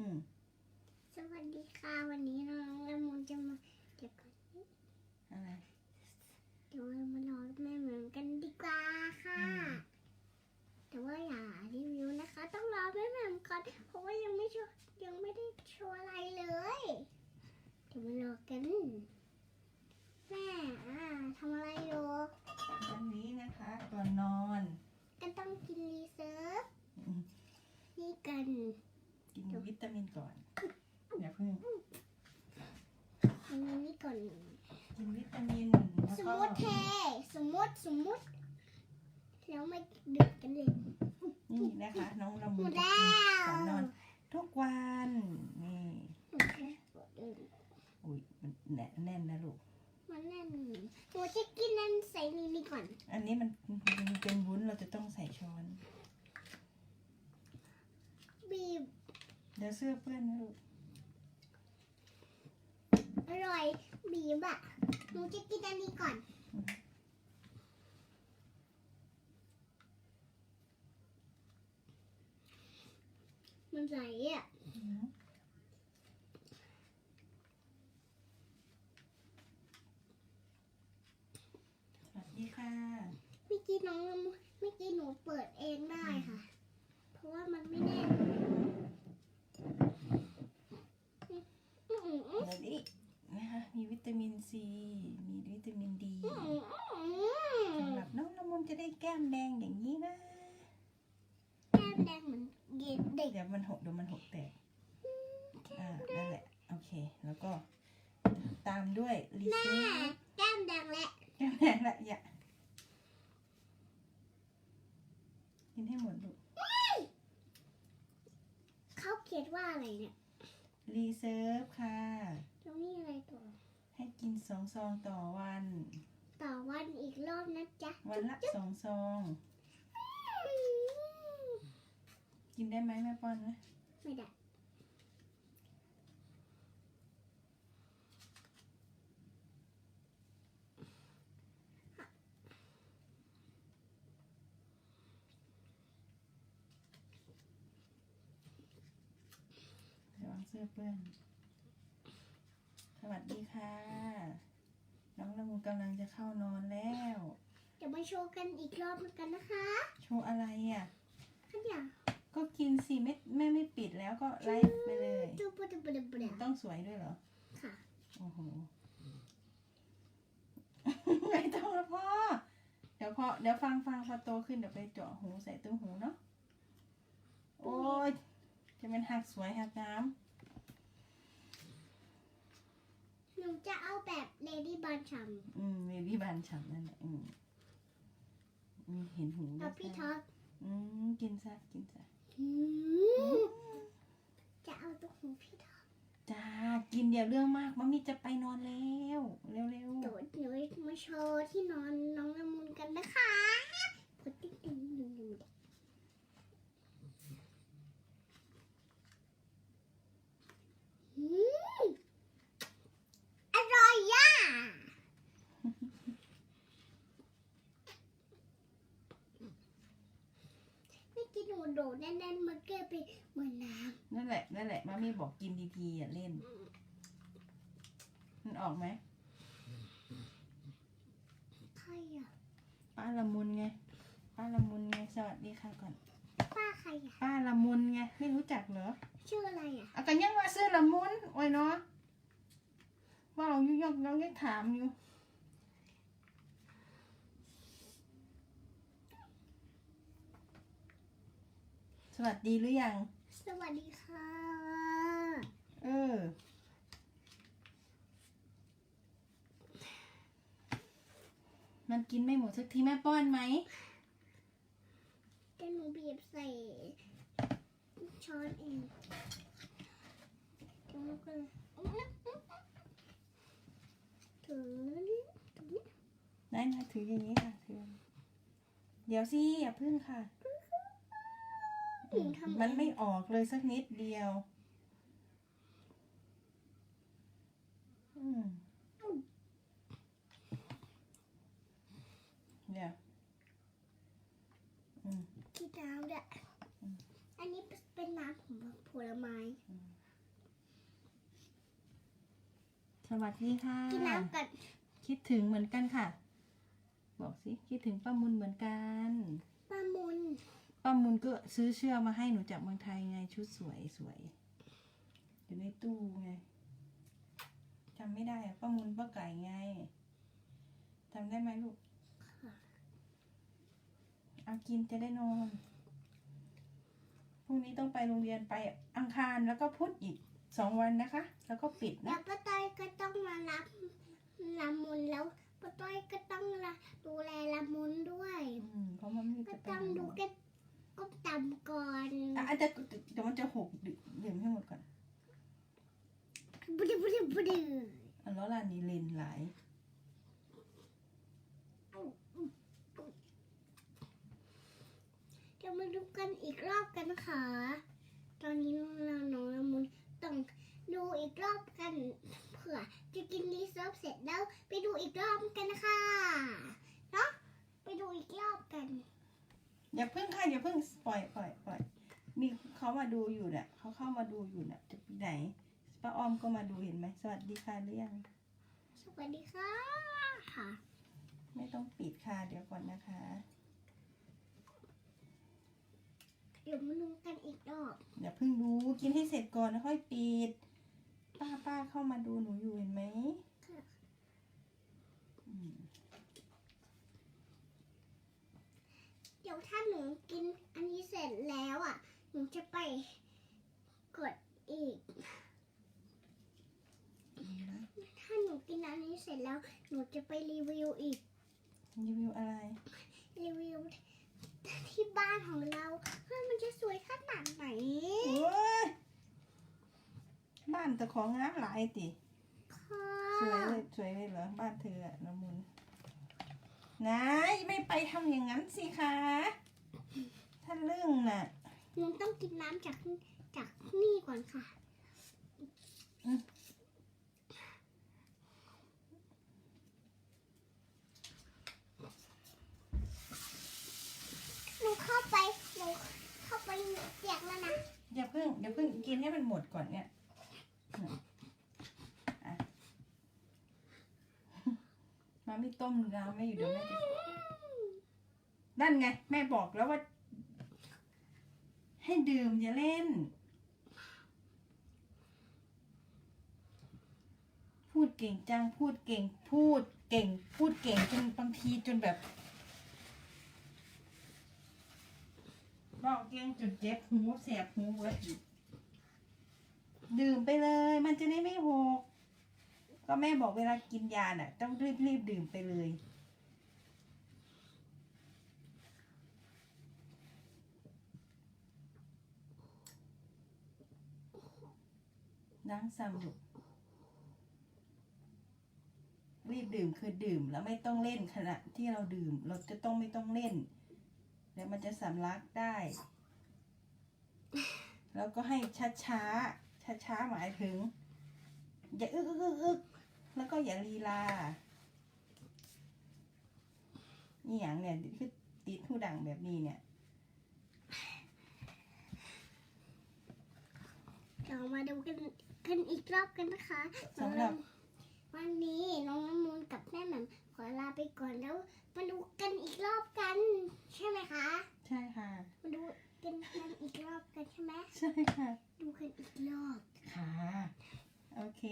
อืมสวัสดีค่ะวันนี้น้องละมุนจะมาเดี๋ยวก่อนอะไรเดี๋ยวเรามารอแม่เหมือนกันดีกว่าค่ะอืมแต่ว่าอย่ารีวิวนะคะ ต้องรอแม่แหม่มก่อนเพราะว่ายังไม่โชว์ยังไม่ได้โชว์อะไรเลยเดี๋ยวมารอกันแม่อ่าทำอะไรอยู่วันนี้นะคะก่อนนอน ก็ต้องกินรีเซิร์ฟอืมนี่กัน กินวิตามินก่อนอย่าเพิ่งกินนี่ก่อนกินวิตามินแล้วสมก็มติเทสมมติสมมติแล้วไม่ดึกกันเลยนี่นะคะ น้องละหมมุนดจะแล้กินวก่อนนอนทุกวันนี่อุ้ยมันแน่นแน่นนะลูก มันแน่นหนูจะกินนั่นใส่นี่นี่ก่อน อันนี้มันมันเป็นวุ้นเราจะต้องใส่ช้อน บีบ เดี๋ยวเสื้อเปื้อนนะลูกอร่อยบีบอะหนูจะกินอันนี้ก่อน มันไหลอะอืมสวัสดีค่ะเมื่อกี้น้องละมุเมื่อกี้หนูเปิดเองได้ค่ะ เพราะว่ามันไม่แน่น อืมอืมอืมเดี๋ยวนี้นะคะมีวิตามินซี มีวิตามินดีอืมอืมสำหรับน้องละมุนจะได้แก้มแดงอย่างนี้นะ แก้มแดงเหมือนเด็กเด็กเดี๋ยวมันหกเดี๋ยวมันหกแตกอ่านั่นแหละ โอเค แล้วก็ตามด้วยรีแม่เซ็ตแก้มแดงและแก้มแดงละอย่ากินให้หมดลูกเขาเขียนว่าอะไรเนี่ย รีเซิร์ฟค่ะ แล้วนี่อะไรต่อ ให้กินสองซองต่อวัน ต่อวันอีกรอบนะจ๊ะวันละสองซอง กินได้ไหมแม่ป้อนนะ ไม่ได้ ระวังเสื้อเปื้อน สวัสดีค่ะ น้องละมุนกำลังจะเข้านอนแล้ว เดี๋ยวมาโชว์กันอีกรอบเหมือนกันนะคะโชว์อะไรอะขันอย่างก็กินสิไม่แม่ไม่ปิดแล้วก็ไลฟ์ไปเลยดูปะดูปะดูปะดูต้องสวยด้วยเหรอ ค่ะ โอ้โห ไม่ต้องแล้วพ่อ เดี๋ยวพอเดี๋ยวฟังฟังพอโตขึ้นเดี๋ยวไปเจาะหูใส่ตุ้งหูเนาะ โอ้ยจะเป็นหักสวยหักงาม ห นูจะเอาแบบเลดี้บันชัมอืมเบบี้บานฉ่ำนั่นแหละอืมอืมเห็นหูด้เอาวยพี่ซะท็อปอืมกินซะกินซะอืมจะเอาตัวหูพี่ท็อปจ้ากินเดี๋ยวเรื่องมากมัมมี่จะไปนอนแล้ว เร็วเดี๋ยวหนูมาโชว์ที่นอนน้องละมุนกันนะคะกดติ๊งติ๊งติ๊งติ๊งอืมอร่อยอะ ไม่กินหนูโดดแน่นๆมันเกิดไปเหมือนน้ๆนั่นแหละ นั่นแหละมัมมี่บอกกินดีๆอย่าเล่นมันออกไหมำใครอะป้าละมุนไง ป้าละมุนไง สวัสดีค่ะก่อน ป้าใครอะป้าละมุนไง ไม่รู้จักเหรอชื่ออะไรอะเอากันยังว่าซื้อละมุนโอ้ยเนาะว่าเรายุยกน้องยังถามอยู่ วัสดีหรือยัง สวัสดีค่ะ เออ มันกินไม่หมดสักทีแม่ป้อนไหมแต่หนูบีบใส่ช้อนเองแล้วก็ถือถือนี่ได้นะถืออย่างนี้ค่ะถือเดี๋ยวสิอย่าพึ่งค่ะ มันไม่ออกเลยสักนิดเดียวเนี่ยอืมที่น้ำเนี่ยอันนี้เป็นน้ำของผลไม้ สวัสดีค่ะ กินน้ำกัน คิดถึงเหมือนกันค่ะ บอกสิ คิดถึงป้ามุนเหมือนกัน ป้ามุน ป้ามุนก็ซื้อเชือกมาให้หนูจากเมืองไทยไงชุดสวยสวยอยู่ในตู้ไงจำไม่ได้อะป้ามุนป้าไก่ไงจำได้ไหมลูกเอากินจะได้นอนพรุ่งนี้ต้องไปโรงเรียนไปอังคารแล้วก็พุธอีกสองวันนะคะ แล้วก็ปิดแล้นะวป้าต้อยก็ต้องมารับละมุนแล้วป้าต้อยก็ต้องดูแลละมุนด้วยอืมเพราะมันมีก็จะไปต้องหาหมดูอแก็ ก็ตำก่อนอะอาจจะเดี๋ยวมันจะหกดื่มดื่มให้หมดก่อนบุดบุดบุดอันแล้วล่ะนี่เลนหลายจะมาดูกันอีกรอบกันนะคะตอนนี้เราน้องละมุนต้องดูอีกรอบกันเผื่อจะกินรีเซิร์ฟเสร็จแล้ว ไปดูอีกรอบกันนะคะเนาะไปดูอีกรอบกัน อย่าเพิ่งค่ะอย่าเพิ่งปล่อยปล่อยปล่อยมีเขามาดูอยู่น่ะเขาเข้ามาดูอยู่น่ะจะไปไหนป้าอ้อมก็มาดูเห็นไหมสวัสดีค่ะหรือยังสวัสดีค่ะค่ะ ไม่ต้องปิดค่ะเดี๋ยวก่อนนะคะเดี๋ยวมาดูกันอีกรอบอย่าเพิ่งดูกินให้เสร็จก่อนแล้วค่อยปิด ป้าป้าเข้ามาดูหนูอยู่เห็นไหมอืม ดี๋ยวถ้าหนูกินอันนี้เสร็จแล้วอะ หนูจะไปกดอีก ถ้าหนูกินอันนี้เสร็จแล้ว หนูจะไปรีวิวอีก รีวิวอะไร รีวิวที่บ้านของเราว่ามันจะสวยขนาดไหน โอ้ย บ้านแต่ของงามหลายติ ค่ะ สวยเลยสวยเลยเหรอ บ้านเธออะน้ำมุน นายไม่ไปทำอย่างนั้นสิคะท่านเรื่องน่ะหนูต้องกินน้ำจากจากนี่ก่อนค่ะอืมหนูเข้าไป หนูเข้าไปเปียกแล้วนะ อย่าเพิ่งอย่าเพิ่งกินให้มันหมดก่อนเนี่ยอืมอะ มาไม่ ต้มน้ำไม่อยู่เดี๋ยวแม่จะนั่นไง แม่บอกแล้วว่า ให้ดื่มอย่าเล่น พูดเก่งจังพูดเก่ง พูดเก่ง พูดเก่งจนบางทีจนแบบบอกเก่งจนเจ็บหูแสบหูเว้ยดื่มไปเลย มันจะได้ไม่หก ก็แม่บอกเวลากินยาน่ะ ต้องรีบรีบดื่มไปเลย น้ำซ้ำลูกรีบดื่มคือดื่มแล้วไม่ต้องเล่นขณะที่เราดื่ม เราจะต้องไม่ต้องเล่นเดี๋ยวมันจะสำลักได้ แล้วก็ให้ช้าช้าช้าช้าๆหมายถึง อย่าอึกอึกอึกอึก แล้วก็อย่าลีลานี่อย่างเนี่ยคือติดหูดังแบบนี้เนี่ยเรามาดูกันกันอีกรอบกันนะคะสำหรับวันนี้น้องน้ำมูลกับแม่แหม่มขอลาไปก่อนแล้วมาดูกันอีกรอบกัน ใช่ไหมคะ ใช่ค่ะ มาดูกันกันอีกรอบกันใช่ไหมใช่ค่ะ ดูกันอีกรอบ ค่ะ โอเค